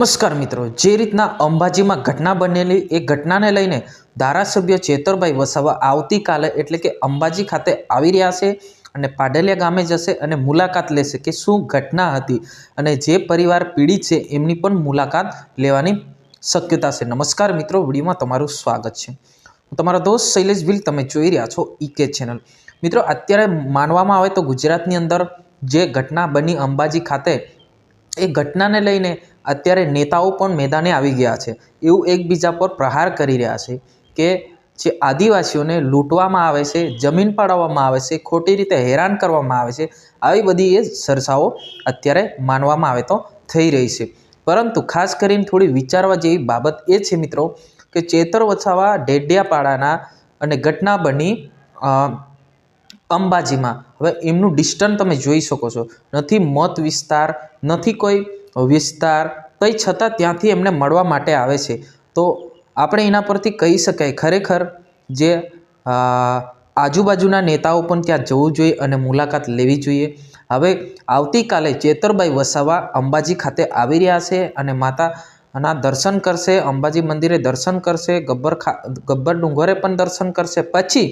નમસ્કાર મિત્રો, જે રીતના અંબાજીમાં ઘટના બનેલી એ ઘટનાને લઈને ધારાસભ્ય ચેતરભાઈ વસાવા આવતીકાલે એટલે કે અંબાજી ખાતે આવી રહ્યા છે અને પાડલિયા ગામે જશે અને મુલાકાત લેશે કે શું ઘટના હતી અને જે પરિવાર પીડિત છે એમની પણ મુલાકાત લેવાની શક્યતા છે. નમસ્કાર મિત્રો, વિડીયોમાં તમારું સ્વાગત છે. તમારો દોસ્ત શૈલેષ ભીલ, તમે જોઈ રહ્યા છો ઈકે ચેનલ મિત્રો, અત્યારે માનવામાં આવે તો ગુજરાતની અંદર જે ઘટના બની અંબાજી ખાતે એ ઘટનાને લઈને અત્યારે નેતાઓ પણ મેદાને આવી ગયા છે. એવું એકબીજા પર પ્રહાર કરી રહ્યા છે કે જે આદિવાસીઓને લૂંટવામાં આવે છે, જમીન પાડવામાં આવે છે, ખોટી રીતે હેરાન કરવામાં આવે છે, આવી બધી એ સરસાઓ અત્યારે માનવામાં આવે તો થઈ રહી છે. પરંતુ ખાસ કરીને થોડી વિચારવા જેવી બાબત એ છે મિત્રો કે ચેતર વસાવા, ડેડિયાપાડાના અને ઘટના બની અંબાજીમાં. હવે એમનું ડિસ્ટન્સ તમે જોઈ શકો છો. નથી મત વિસ્તાર, નથી કોઈ વિસ્તાર, કંઈ છતાં ત્યાંથી એમને મળવા માટે આવે છે. તો આપણે એના પરથી કહી શકાય, ખરેખર જે આજુબાજુના નેતાઓ પણ ત્યાં જવું જોઈએ અને મુલાકાત લેવી જોઈએ. હવે આવતીકાલે ચેતરભાઈ વસાવા અંબાજી ખાતે આવી રહ્યા છે અને માતાના દર્શન કરશે, અંબાજી મંદિરે દર્શન કરશે, ગબ્બર ખા, ગબ્બર ડુંગરે પણ દર્શન કરશે. પછી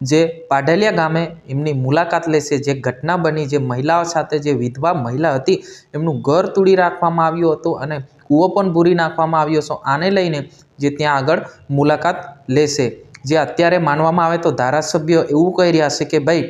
જે પાઢલિયા ગામે એમની મુલાકાત લેશે. જે ઘટના બની, જે મહિલાઓ સાથે જે વિધવા મહિલા હતી, એમનું ઘર તોડી રાખવામાં આવ્યું હતું અને કૂવો પણ પૂરી નાખવામાં આવ્યો છે આને લઈને જે ત્યાં આગળ મુલાકાત લેશે. જે અત્યારે માનવામાં આવે તો ધારાસભ્ય એવું કહી રહ્યા છે કે, ભાઈ,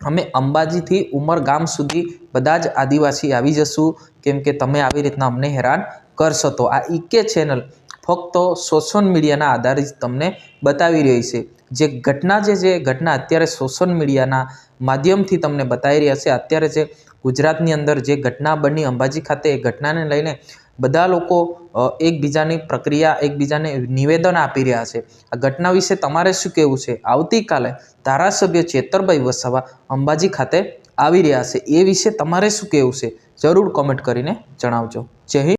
અમે અંબાજીથી ઉમરગામ સુધી બધા જ આદિવાસી આવી જશું. કેમ કે તમે આવી રીતના અમને હેરાન કરશો. તો આ ઈકે ચેનલ ફક્ત સોશિયલ મીડિયાના આધારિત તમને બતાવી રહી છે. જે ઘટના જે છે ઘટના અત્યારે સોશિયલ મીડિયાના માધ્યમથી તમને બતાવી રહ્યા છે. અત્યારે જે ગુજરાતની અંદર જે ઘટના બની અંબાજી ખાતે, એ ઘટનાને લઈને બધા લોકો એકબીજાની પ્રક્રિયા, એકબીજાને નિવેદન આપી રહ્યા છે. આ ઘટના વિશે તમારે શું કહેવું છે? આવતીકાલે ધારાસભ્ય ચેતરભાઈ વસાવા અંબાજી ખાતે આવી રહ્યા છે. એ વિશે તમારે શું કહેવું છે? જરૂર કોમેન્ટ કરીને જણાવજો. જય